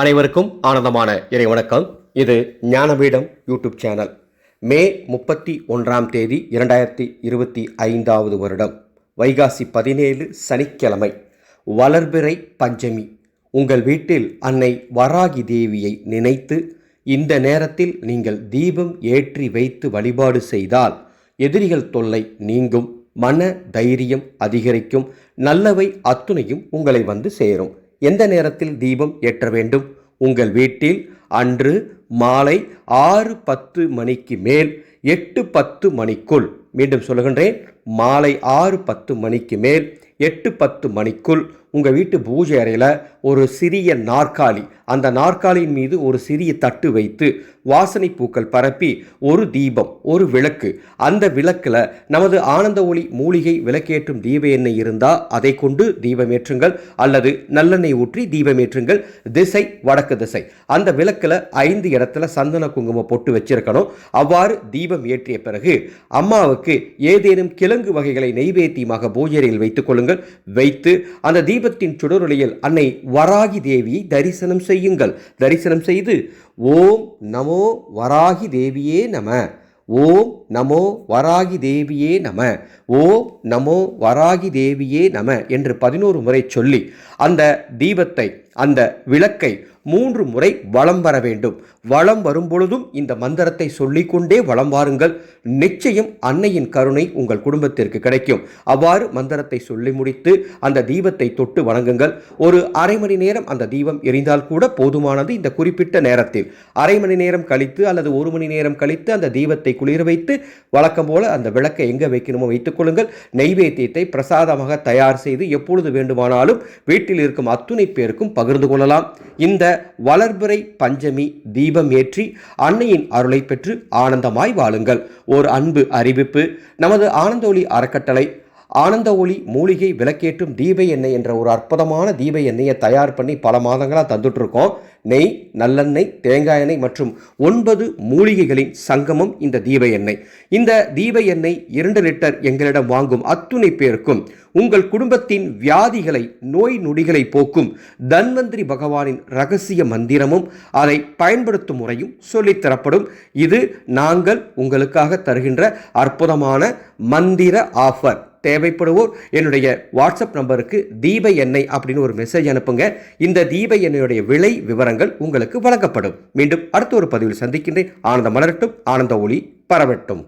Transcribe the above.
அனைவருக்கும் ஆனந்தமான இறை வணக்கம். இது ஞானபீடம் யூடியூப் சேனல். மே முப்பத்தி ஒன்றாம் தேதி இரண்டாயிரத்தி இருபத்தி ஐந்தாவது வருடம். வைகாசி பதினேழு சனிக்கிழமை. வளர்பிறை பஞ்சமி. உங்கள் வீட்டில் அன்னை வராகி தேவியை நினைத்து இந்த நேரத்தில் நீங்கள் தீபம் ஏற்றி வைத்து வழிபாடு செய்தால் எதிரிகள் தொல்லை நீங்கும் மன தைரியம் அதிகரிக்கும் நல்லவை அத்துணையும் உங்களை வந்து சேரும். எந்த நேரத்தில் தீபம் ஏற்ற வேண்டும்? உங்கள் வீட்டில் அன்று மாலை ஆறு பத்து மணிக்கு மேல் எட்டு பத்து மணிக்குள் மீண்டும் சொல்லுகின்றேன் மாலை ஆறு பத்து மணிக்கு மேல் எட்டு பத்து மணிக்குள் உங்கள் வீட்டு பூஜை அறையில் ஒரு சிறிய நாற்காலி அந்த நாற்காலியின் மீது ஒரு சிறிய தட்டு வைத்து வாசனை பூக்கள் பரப்பி ஒரு தீபம் ஒரு விளக்கு. அந்த விளக்கில் நமது ஆனந்த ஒளி மூலிகை விளக்கேற்றும் தீப எண்ணெய் இருந்தால் அதை கொண்டு தீபமேற்றுங்கள் அல்லது நல்லெண்ணெய் ஊற்றி தீபமேற்றுங்கள் திசை வடக்கு திசை. அந்த விளக்கில் ஐந்து இடத்துல சந்தன குங்குமம் போட்டு வச்சிருக்கணும். அவ்வாறு தீபம் ஏற்றிய பிறகு அம்மாவுக்கு ஏதேனும் கிழங்கு வகைகளை நெய்வேத்தியமாக பூஜையில் வைத்துக் கொள்ளுங்கள். வைத்து அந்த தீப தீபத்தின் சுடரொளியில் அன்னை வராகி தேவியை தரிசனம் செய்யுங்கள். தரிசனம் செய்து ஓம் நமோ வராகி தேவியே நம. ஓம் நமோ வராகி தேவியே நம. ஓம் நமோ வராகி தேவியே நம என்று பதினோரு முறை சொல்லி அந்த தீபத்தை அந்த விளக்கை மூன்று முறை வலம் வர வேண்டும். வளம் வரும்பொழுதும் இந்த மந்திரத்தை சொல்லிக்கொண்டே வலம் வாருங்கள். நிச்சயம் அன்னையின் கருணை உங்கள் குடும்பத்திற்கு கிடைக்கும். அவ்வாறு மந்திரத்தை சொல்லி முடித்து அந்த தீபத்தை தொட்டு வணங்குங்கள். ஒரு அரை மணி நேரம் அந்த தீபம் எரிந்தால் கூட போதுமானது இந்த குறிப்பிட்ட நேரத்தில். அரை மணி நேரம் கழித்து அல்லது ஒரு மணி நேரம் கழித்து அந்த தீபத்தை குளிர வைத்து வழக்கம் போல அந்த விளக்கை எங்கே வைக்கணுமோ வைத்துக் கொள்ளுங்கள். நெய்வேத்தியத்தை பிரசாதமாக தயார் செய்து எப்பொழுது வேண்டுமானாலும் வீட்டில் இருக்கும் அத்துணை பேருக்கும் பகிர்ந்து கொள்ளலாம். இந்த வளர்பிறை பஞ்சமி தீபம் ஏற்றி அன்னையின் அருளை பெற்று ஆனந்தமாய் வாழுங்கள். ஒரு அன்பு அறிவிப்பு. நமது ஆனந்த அறக்கட்டளை ஆனந்த ஒளி மூலிகை விளக்கேற்றும் தீப எண்ணெய் என்ற ஒரு அற்புதமான தீப எண்ணெயை தயார் பண்ணி பல மாதங்களாக தந்துட்ருக்கோம் நெய் நல்லெண்ணெய் தேங்காய் எண்ணெய் மற்றும் ஒன்பது மூலிகைகளின் சங்கமம் இந்த தீப எண்ணெய். இந்த தீப எண்ணெய் இரண்டு லிட்டர் எங்களிடம் வாங்கும் அத்துணை பேருக்கும் உங்கள் குடும்பத்தின் வியாதிகளை நோய் நொடிகளை போக்கும் தன்வந்திரி பகவானின் ரகசிய மந்திரமும் அதை பயன்படுத்தும் முறையும் சொல்லித் தரப்படும். இது நாங்கள் உங்களுக்காக தருகின்ற அற்புதமான மந்திர ஆஃபர். தேவைப்படுவோர் என்னுடைய வாட்ஸ்அப் நம்பருக்கு தீப எண்ணெய் அப்படின்னு ஒரு மெசேஜ் அனுப்புங்க. இந்த தீப எண்ணெயுடைய விலை விவரங்கள் உங்களுக்கு வழங்கப்படும். மீண்டும் அடுத்த ஒரு பதிவில் சந்திக்கின்றேன். ஆனந்த மலரட்டும் ஆனந்த ஒளி பரவட்டும்.